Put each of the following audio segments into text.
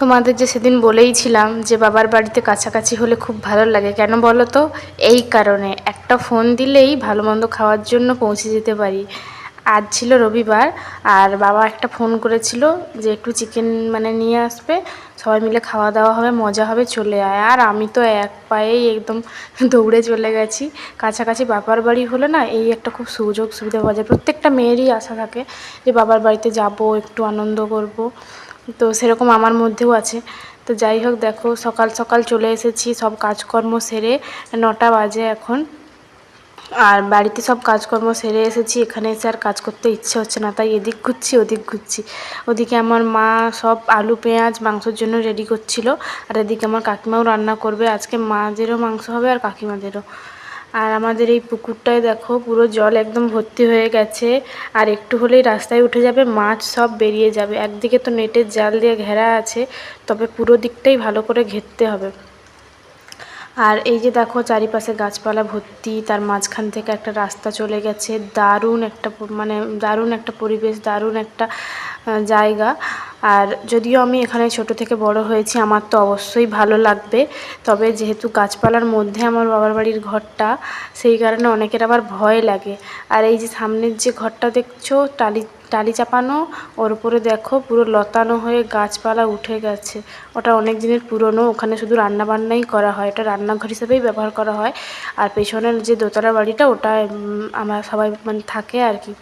তোমাদের যে সেদিন বলেইছিলাম যে বাবার বাড়িতে কাছাকাছি হলে খুব ভালো লাগে, কেন বলো তো? এই কারণে। একটা ফোন দিলেই ভালো মন্দ খাওয়ার জন্য পৌঁছে যেতে পারি। আজ ছিল রবিবার আর বাবা একটা ফোন করেছিল যে একটু চিকেন মানে নিয়ে আসবে, সবাই মিলে খাওয়া দাওয়া হবে, মজা হবে, চলে আয়। আর আমি তো এক পায়েই একদম দৌড়ে চলে গেছি। কাছাকাছি বাবার বাড়ি হলে না এই একটা খুব সুযোগ সুবিধা পাওয়া যায়। প্রত্যেকটা মেয়েরই আশা থাকে যে বাবার বাড়িতে যাব, একটু আনন্দ করব। তো সেরকম আমার মধ্যেও আছে। তো যাই হোক, দেখো, সকাল সকাল চলে এসেছি, সব কাজকর্ম সেরে নটা বাজে এখন। আর বাড়িতে সব কাজকর্ম সেরে এসেছি, এখানে এসে আর কাজ করতে ইচ্ছে হচ্ছে না, তাই এদিক ঘুরছি, ওদিক ঘুরছি। ওদিকে আমার মা সব আলু, পেঁয়াজ, মাংসর জন্য রেডি করছিল, আর এদিকে আমার কাকিমাও রান্না করবে, আজকে মাদেরও মাংস হবে আর কাকিমাদেরও। আর আমাদের এই পুকুরটায় দেখো পুরো জল একদম ভর্তি হয়ে গেছে। আর একটু হলেই রাস্তায় উঠে যাবে, মাছ সব বেরিয়ে যাবে। একদিকে তো নেটের জাল দিয়ে ঘেরা আছে, তবে পুরো দিকটাই ভালো করে ঘেরতে হবে। আর এই যে দেখো চারিপাশে গাছপালা ভর্তি, তার মাঝখান থেকে একটা রাস্তা চলে গেছে। দারুণ একটা মানে দারুণ একটা পরিবেশ, দারুণ একটা জায়গা। আর যদিও আমি এখানে ছোট থেকে বড় হয়েছি, আমার তো অবশ্যই ভালো লাগবে। তবে যেহেতু গাছপালার মধ্যে আমার বাবার বাড়ির ঘরটা, সেই কারণে অনেকের আবার ভয় লাগে। আর এই যে সামনের যে ঘরটা দেখছ, টালি টালি চাপানো, ওর উপরে দেখো পুরো লতানো হয়ে গাছপালা উঠে গেছে। ওটা অনেক দিনের পুরনো, ওখানে শুধু রান্নাবান্নাই করা হয়। এটা রান্নাঘর হিসেবেই ব্যবহার করা হয়। আর পেছনের যে দোতলা বাড়িটা, ওটা আমরা সবাই মানে থাকে আর কি।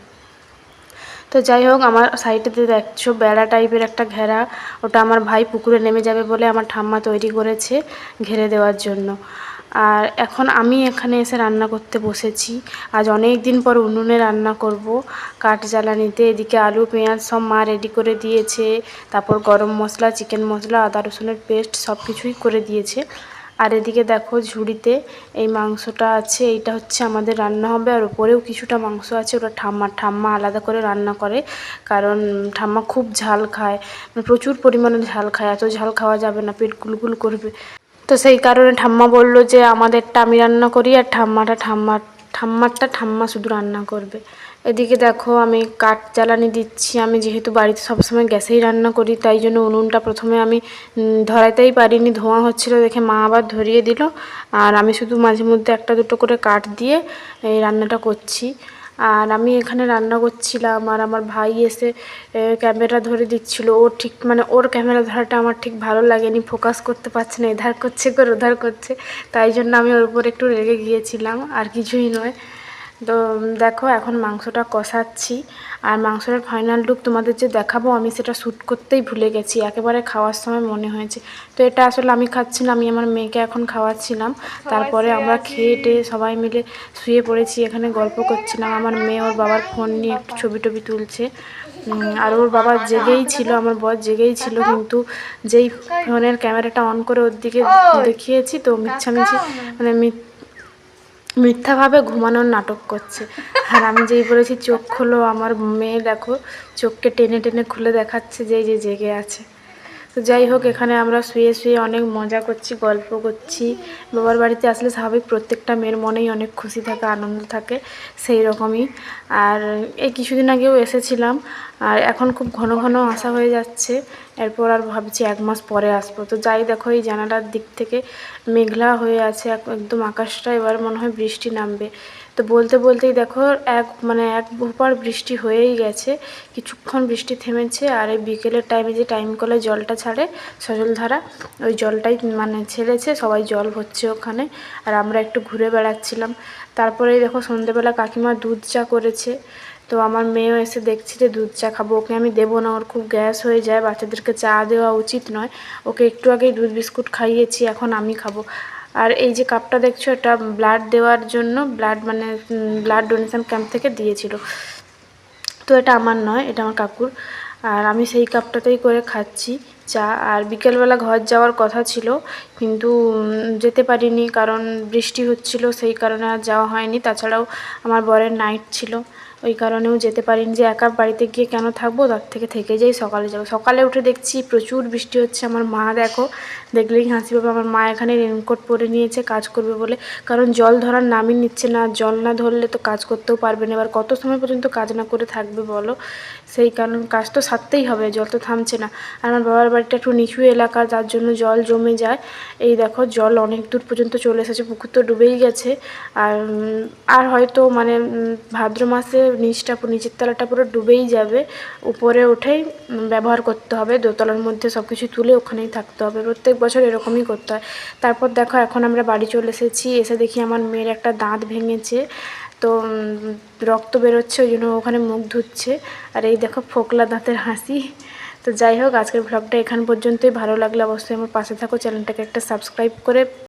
তো যাই হোক, আমার সাইডেতে দেখছ বেড়া টাইপের একটা ঘেরা। ওটা আমার ভাই পুকুরে নেমে যাবে বলে আমার ঠাম্মা তৈরি করেছে ঘেরে দেওয়ার জন্য। আর এখন আমি এখানে এসে রান্না করতে বসেছি। আজ অনেক দিন পর উনুনে রান্না করব। কাঠ জ্বালানিতে এদিকে আলু, পেঁয়াজ সব মা রেডি করে দিয়েছে। তারপর গরম মশলা চিকেন মশলা, আদা রসুনের পেস্ট সব কিছুই করে দিয়েছে। আর এদিকে দেখো ঝুড়িতে এই মাংসটা আছে, এইটা হচ্ছে আমাদের রান্না হবে আর উপরেও কিছুটা মাংস আছে, ওটা ঠাম্মা ঠাম্মা আলাদা করে রান্না করে, কারণ ঠাম্মা খুব ঝাল খায় মানে প্রচুর পরিমাণে ঝাল খায়, এত ঝাল খাওয়া যাবে না, পেট গুলগুল করবে। তো সেই কারণে ঠাম্মা বলল যে, আমাদেরটা আমি রান্না করি আর ঠাম্মাটা ঠাম্মা ঠাম্মারটা ঠাম্মা শুধু রান্না করবে। এদিকে দেখো আমি কাঠ জ্বালানি দিচ্ছি। আমি যেহেতু বাড়িতে সবসময় গ্যাসেই রান্না করি তাই জন্য উনুনটা প্রথমে আমি উম, ধরাতেই পারিনি। ধোঁয়া হচ্ছিল দেখে মা আবার ধরিয়ে দিল। আর আমি শুধু মাঝে মধ্যে একটা দুটো করে কাঠ দিয়ে এই রান্নাটা করছি। আর আমি এখানে রান্না করছিলাম আর আমার ভাই এসে ক্যামেরা ধরে দিচ্ছিল। ও ঠিক মানে ওর ক্যামেরা ধরাটা আমার ঠিক ভালো লাগেনি। ফোকাস করতে পারছে না এধার করছে করে ওধার করছে। তাই জন্য আমি ওর উপর একটু রেগে গিয়েছিলাম। আর কিছুই নয়। তো দেখো এখন মাংসটা কষাচ্ছি। আর মাংসটার ফাইনাল লুক তোমাদের যে দেখাবো আমি সেটা শ্যুট করতেই ভুলে গেছি। একেবারে খাওয়ার সময় মনে হয়েছে। তো এটা আসলে আমি খাচ্ছি না আমি আমার মেয়েকে এখন খাওয়াচ্ছিলাম। তারপরে আমরা খেয়ে টেয়ে সবাই মিলে শুয়ে পড়েছি এখানে গল্প করছিলাম। আমার মেয়ে ওর বাবার ফোন নিয়ে একটু ছবি টবি তুলছে। আর ওর বাবা জেগেই ছিল আমার বর জেগেই ছিল কিন্তু যেই ফোনের ক্যামেরাটা অন করে ওর দিকে দেখিয়েছি তো মিচ্ছামিছি মানে মিথ্যাভাবে ঘুমানোর নাটক করছে। আর আমি যেই বলেছি, চোখ খোলো, আমার মেয়ে দেখো, চোখকে টেনে টেনে খুলে দেখাচ্ছে যে যে জেগে আছে। তো যাই হোক, এখানে আমরা শুয়ে শুয়ে অনেক মজা করছি, গল্প করছি। বাবার বাড়িতে আসলে স্বাভাবিক প্রত্যেকটা মেয়ের মনেই অনেক খুশি থাকে, আনন্দ থাকে সেই রকমই। আর এই কিছুদিন আগেও এসেছিলাম, আর এখন খুব ঘন ঘন আসা হয়ে যাচ্ছে। এরপর আর ভাবছি এক মাস পরে আসব। তো যাই দেখো, এই জানালার দিক থেকে মেঘলা হয়ে আছে একদম আকাশটা এবার মনে হয় বৃষ্টি নামবে। তো বলতে বলতেই দেখো, এক মানে এক ভোপার বৃষ্টি হয়েই গেছে, কিছুক্ষণ বৃষ্টি থেমেছে, আর এই বিকেলের টাইমে যে টাইম কলে জলটা ছাড়ে সজলধারা, ওই জলটাই মানে ছেড়েছে, সবাই জল ভরছে ওখানে, আর আমরা একটু ঘুরে বেড়াচ্ছিলাম। তারপরেই দেখো সন্ধেবেলা কাকিমা দুধ চা করেছে, তো আমার মেয়েও এসে দেখছি যে দুধ চা খাব, ওকে আমি দেবো না, ওর খুব গ্যাস হয়ে যায়, বাচ্চাদেরকে চা দেওয়া উচিত নয়, ওকে একটু আগেই দুধ বিস্কুট খাইয়েছি, এখন আমি খাব। আর এই যে কাপটা দেখছ, এটা ব্লাড দেওয়ার জন্য ব্লাড মানে ব্লাড ডোনেশন ক্যাম্প থেকে দিয়েছিল। তো এটা আমার নয়, এটা আমার কাকুর। আর আমি সেই কাপটাতেই করে খাচ্ছি চা। আর বিকেলবেলা ঘর যাওয়ার কথা ছিল, কিন্তু যেতে পারিনি কারণ বৃষ্টি হচ্ছিল, সেই কারণে আর যাওয়া হয়নি। তাছাড়াও আমার বরের নাইট ছিল। ওই কারণেও যেতে পারিনি যে একা বাড়িতে গিয়ে কেন থাকব? তার থেকে থেকে যাই সকালে যাব। সকালে উঠে দেখছি প্রচুর বৃষ্টি হচ্ছে। আমার মা দেখো, দেখলেই হাসি পাবে। আমার মা এখানে রেনকোট পরে নিয়েছে, কাজ করবে বলে। কারণ জল ধরার নামই নিচ্ছে না। জল না ধরলে তো কাজ করতেও পারবে না। এবার কত সময় পর্যন্ত কাজ না করে থাকবে বলো? সেই কারণ কাজ তো সারতেই হবে, জল তো থামছে না। আর আমার বাবার বাড়িটা একটু নিচু এলাকা, যার জন্য জল জমে যায়। এই দেখো, জল অনেক দূর পর্যন্ত চলে এসেছে। পুকুর তো ডুবেই গেছে। আর আর হয়তো মানে ভাদ্র মাসে নিচটা নিচের তলাটা পুরো ডুবেই যাবে। উপরে উঠেই ব্যবহার করতে হবে, দোতলার মধ্যে সব কিছু তুলে ওখানেই থাকতে হবে। প্রত্যেক বছর এরকমই করতে হয়। তারপর দেখো, এখন আমরা বাড়ি চলে এসেছি, এসে দেখি আমার মেয়ের একটা দাঁত ভেঙেছে। তো রক্ত বেরোচ্ছে, ওই জন্য ওখানে মুখ ধুচ্ছে। আর এই দেখো, ফোকলা দাঁতের হাসি। তো যাই হোক, আজকের ব্লগটা এখান পর্যন্তই। ভালো লাগলে অবশ্যই আমার পাশে থাকো, চ্যানেলটাকে একটা সাবস্ক্রাইব করে